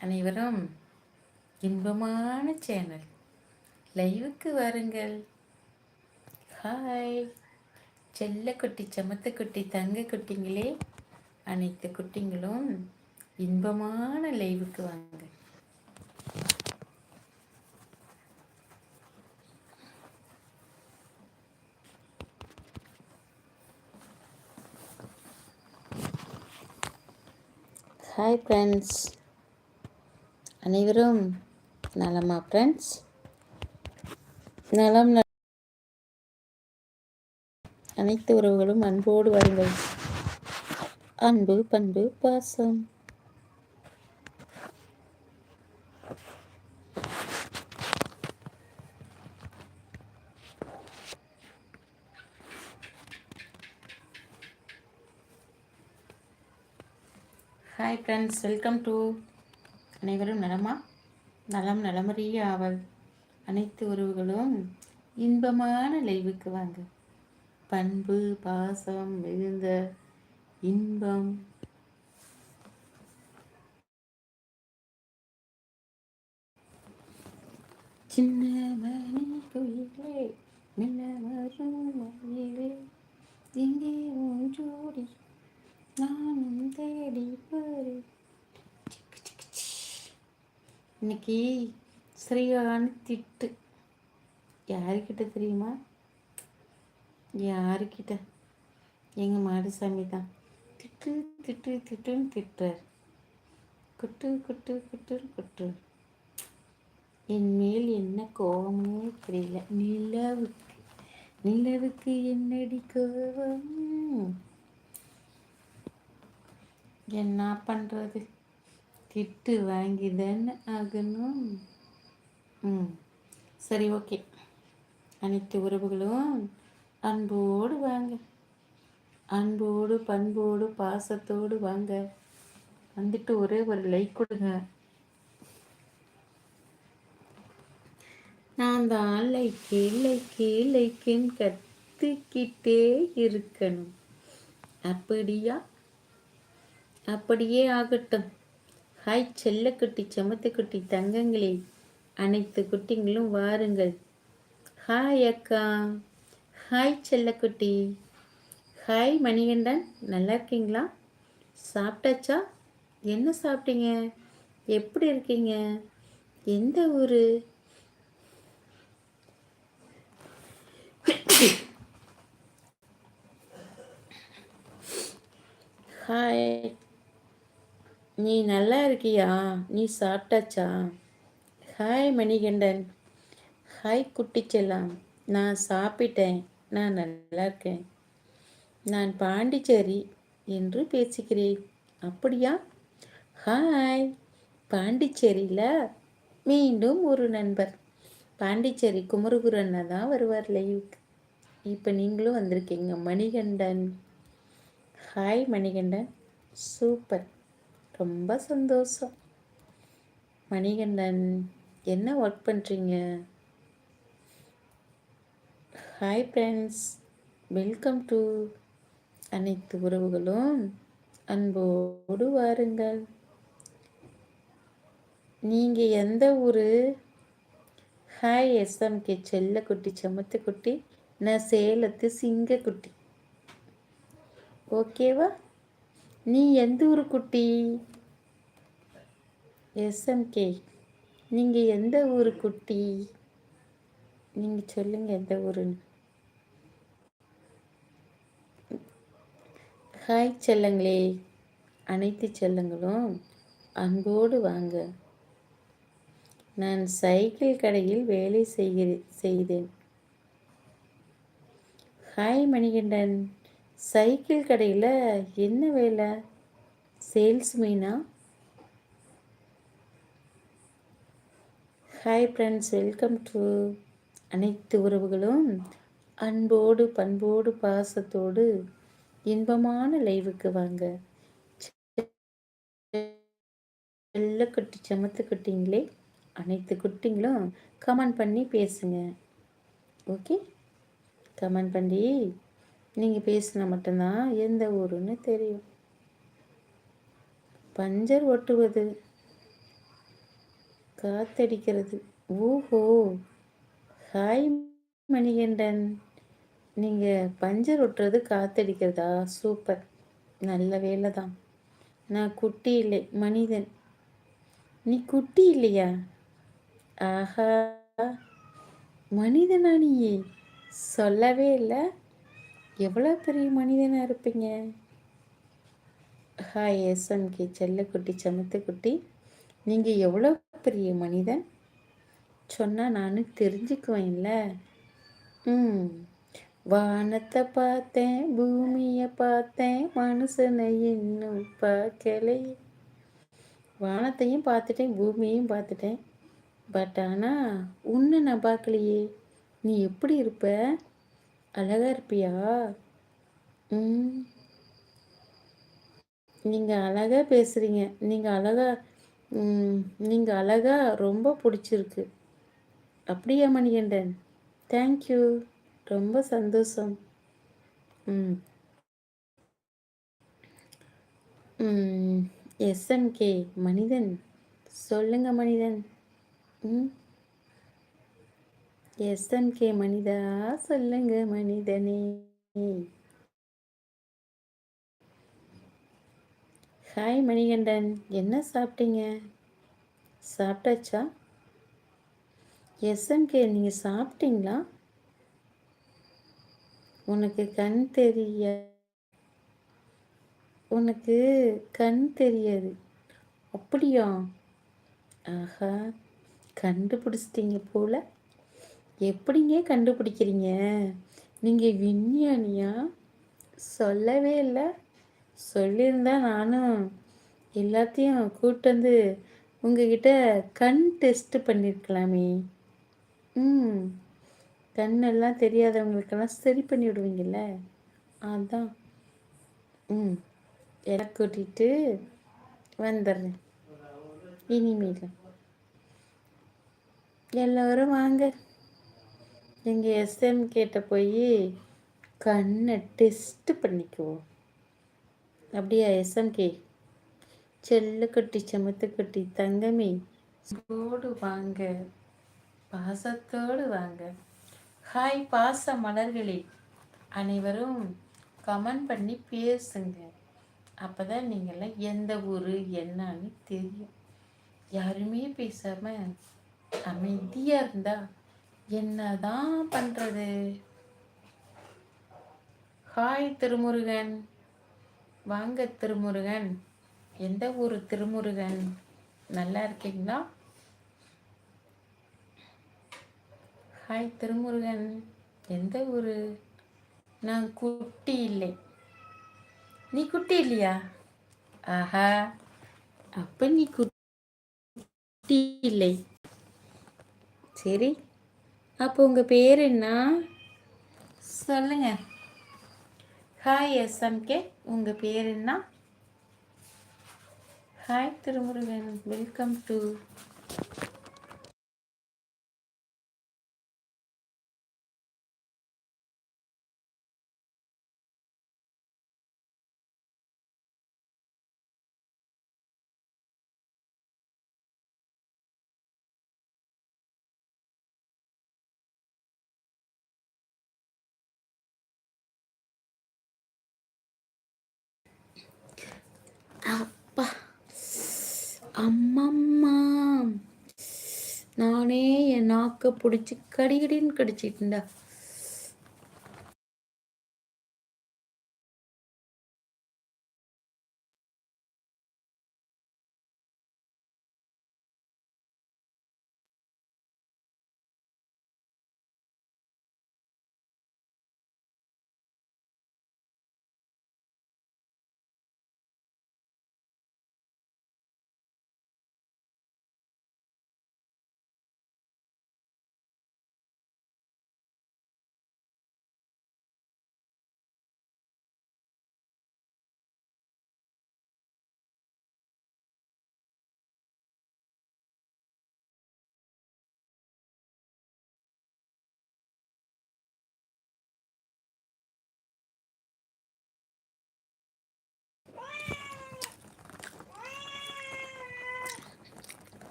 அனைவரும் இன்பமான சேனல். லைவுக்கு வாருங்கள். ஹாய் செல்ல குட்டி சமத்த குட்டி தங்க குட்டிங்களே. அனைத்து குட்டிங்களும் இன்பமான லைவுக்கு வாங்க. ஹாய் ஃப்ரெண்ட்ஸ் அனைவரும் நலமா ஃப்ரெண்ட்ஸ் நலம் அனைத்து உறவுகளும் அன்போடு வருங்கள். அன்பு பண்பு பாசம். ஹாய் ஃப்ரெண்ட்ஸ் வெல்கம் டு அனைவரும் நலமா? நலம் நலமறிய ஆவல் அனைத்து உறவுகளும் இன்பமான லைவுக்கு வாங்க. பண்பு பாசம் மிகுந்த இன்பம். சின்ன மணி குயிலே மின்ன வரும் மயிலே இங்கே உன் ஜோடி நானும் தேடி பாரு இன்னைக்கு சரியான திட்டு. யாருக்கிட்ட தெரியுமா? யாருக்கிட்ட? எங்கள் மாடுசாமி தான். திட்டு திட்டு திட்டுன்னு திட்டுறார். குட்டு குட்டு குட்டுன்னு குட்டு என் மேல் என்ன கோபமே தெரியல. நிலவுக்கு நிலவுக்கு என்னடி கோபம்? என்ன பண்ணுறது திட்டு வாங்கி தானே ஆகணும். ம். சரி ஓகே. அனைத்து உறவுகளும் அன்போடு வாங்க. அன்போடு பண்போடு பாசத்தோடு வாங்க. வந்துட்டு ஒரே ஒரு லைக் கொடுங்க. நான் தான் லைக்கு லைக்கு லைக்குன்னு கத்திக்கிட்டே இருக்கணும். அப்படியா? அப்படியே ஆகட்டும். ஹாய் செல்லக்குட்டி செமத்துக்குட்டி தங்கங்களே. அனைத்து குட்டிங்களும் வாருங்கள். ஹாய் அக்கா. ஹாய் செல்லக்குட்டி ஹாய் மணிகண்டன். நல்லா இருக்கீங்களா? சாப்பிட்டாச்சா? என்ன சாப்பிட்டீங்க? எப்படி இருக்கீங்க? எந்த ஊர்? ஹாய். நீ நல்லா இருக்கியா? நீ சாப்பிட்டாச்சா? ஹாய் மணிகண்டன். ஹாய் குட்டிச்செல்லாம் நான் சாப்பிட்டேன். நான் நல்லா இருக்கேன். நான் பாண்டிச்சேரி என்று பேசுகிறேன். அப்படியா? ஹாய் பாண்டிச்சேரியில் மீண்டும் ஒரு நண்பர். பாண்டிச்சேரி குமரகுரு தான் வருவார் லைவுக்கு இப்போ நீங்களும் வந்திருக்கீங்க மணிகண்டன். ஹாய் மணிகண்டன். சூப்பர் ரொம்ப சந்தோஷம். மணிகண்டன் என்ன ஒர்க் பண்ணுறீங்க ஹாய் ஃப்ரெண்ட்ஸ் வெல்கம் டு அனைத்து உறவுகளும் அன்போடு வாருங்கள். நீங்கள் எந்த ஊர்? ஹாய் எஸ்எம்கே செல்லக்குட்டி செமத்துக்குட்டி நான் சேலத்து சிங்கக்குட்டி. ஓகேவா நீ எந்த ஊர் குட்டி? எஸ்எம்கே நீங்கள் எந்த ஊர் குட்டி? நீங்கள் சொல்லுங்கள் எந்த ஊருன்னு. ஹாய் செல்லங்களே. அனைத்து செல்லங்களும் அன்போடு வாங்க. நான் சைக்கிள் கடையில் வேலை செய்கிற செய்தேன். ஹாய் மணிகண்டன். சைக்கிள் கடையில் என்ன வேலை? சேல்ஸ்மேனா ஹாய் ஃப்ரெண்ட்ஸ் வெல்கம் டு அனைத்து உறவுகளும் அன்போடு பண்போடு பாசத்தோடு இன்பமான லைவுக்கு வாங்க. செல்ல குட்டி சமத்து குட்டிங்களே? அனைத்து குட்டிங்களும் கமெண்ட் பண்ணி பேசுங்க. ஓகே கமெண்ட் பண்ணி நீங்கள் பேசினா மட்டும்தான் எந்த ஊருன்னு தெரியும். பஞ்சர் ஒட்டுவது காத்தடிக்கிறது. ஓஹோ ஹாய் மணிகண்டன். நீங்கள் பஞ்சர் ஒட்டுறது காத்தடிக்கிறதா? சூப்பர். நல்ல வேலை தான் நான் குட்டி இல்லை மனிதன். நீ குட்டி இல்லையா? ஆஹா! மனிதனா நீ சொல்லவே இல்லை. எவ்வளோ பெரிய மனிதனாக இருப்பீங்க? ஹாய் எஸ்எம்கே செல்லக்குட்டி சமத்துக்குட்டி. நீங்கள் எவ்வளோ பெரிய மனிதன்? சொன்னால் நான் தெரிஞ்சுக்குவேன்ல. ம். வானத்தை பார்த்தேன் பூமியை பார்த்தேன் மனுஷனை இன்னும் பார்க்கலை. வானத்தையும் பார்த்துட்டேன் பூமியையும் பார்த்துட்டேன். பட் ஆனால் உன்னை நான் பார்க்கலையே. நீ எப்படி இருப்ப? அழகா இருப்பியா? ம். நீங்கள் அழகாக பேசுகிறீங்க நீங்கள் அழகா நீங்கள் அழகா ரொம்ப பிடிச்சிருக்கு. அப்படியா மணிகண்டன்? தேங்க்யூ ரொம்ப சந்தோஷம். ம். எஸ்எம்கே மனிதன். சொல்லுங்க மனிதன். ம். எஸ்எம்கே மனிதா சொல்லுங்க மனிதனே. ஹாய் மணிகண்டன் என்ன சாப்பிட்டீங்க? சாப்பிட்டாச்சா? எஸ்எம்கே நீங்கள் சாப்பிட்டீங்களா? உனக்கு கண் தெரிய உனக்கு கண் தெரியாது. அப்படியா? ஆஹா கண்டுபிடிச்சிட்டீங்க போல. எப்படிங்க கண்டுபிடிக்கிறீங்க? நீங்கள் விஞ்ஞானியா? சொல்லவே இல்லை. சொல்லியிருந்தா நானும் எல்லாத்தையும் கூப்பிட்டு வந்து உங்ககிட்ட கண் டெஸ்ட் பண்ணியிருக்கலாமே ம். கண்ணெல்லாம் தெரியாதவங்களுக்கெல்லாம் சரி பண்ணி விடுவீங்கல்ல? அதான். ம். எல்லாம் கூட்டிகிட்டு வந்துடுறேன். இனிமேல். எல்லோரும் வாங்க. எங்கள் எஸ்எம் கேட்ட போய் கண்ணை டெஸ்ட் பண்ணிக்குவோம். அப்படியா எஸ்எம்கே செல்ல கட்டி செமத்து கட்டி தங்கமே. ஓடு வாங்க பாசத்தோடு வாங்க. ஹாய் பாச மலர்களே. அனைவரும் கமெண்ட் பண்ணி பேசுங்க. அப்போ தான் நீங்கள்லாம் எந்த ஊர் என்னன்னு தெரியும். யாருமே பேசாமல் அமைதியாக இருந்தால் என்னதான் பண்ணுறது ஹாய் திருமுருகன். வாங்க திருமுருகன். எந்த ஊர் திருமுருகன்? நல்லா இருக்கீங்களா? ஹாய் திருமுருகன். எந்த ஊர்? நான் குட்டி இல்லை. நீ குட்டி இல்லையா? ஆஹா. அப்போ நீ குட்டி இல்லை. சரி. அப்போ உங்கள் பேர் என்ன? சொல்லுங்க. ஹாய் எஸ்எம்கே உங்கள் பேர் என்ன? ஹாய் திருமுருகன். வெல்கம் டு அப்பா. அம்மம்மா. நானே என் நாக்கை பிடிச்சி கடிகடின்னு கடிச்சிட்டுண்டா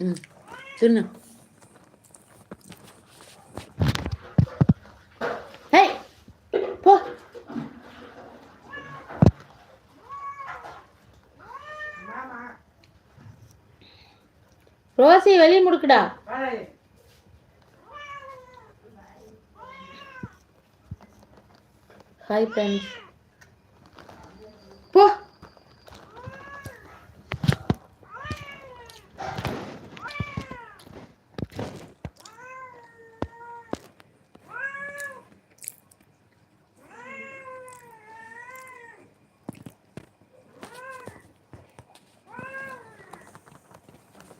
ம் சொல்லு ஹேய் போ. ரோசி வெளியே முடுக்குடா. Hi friends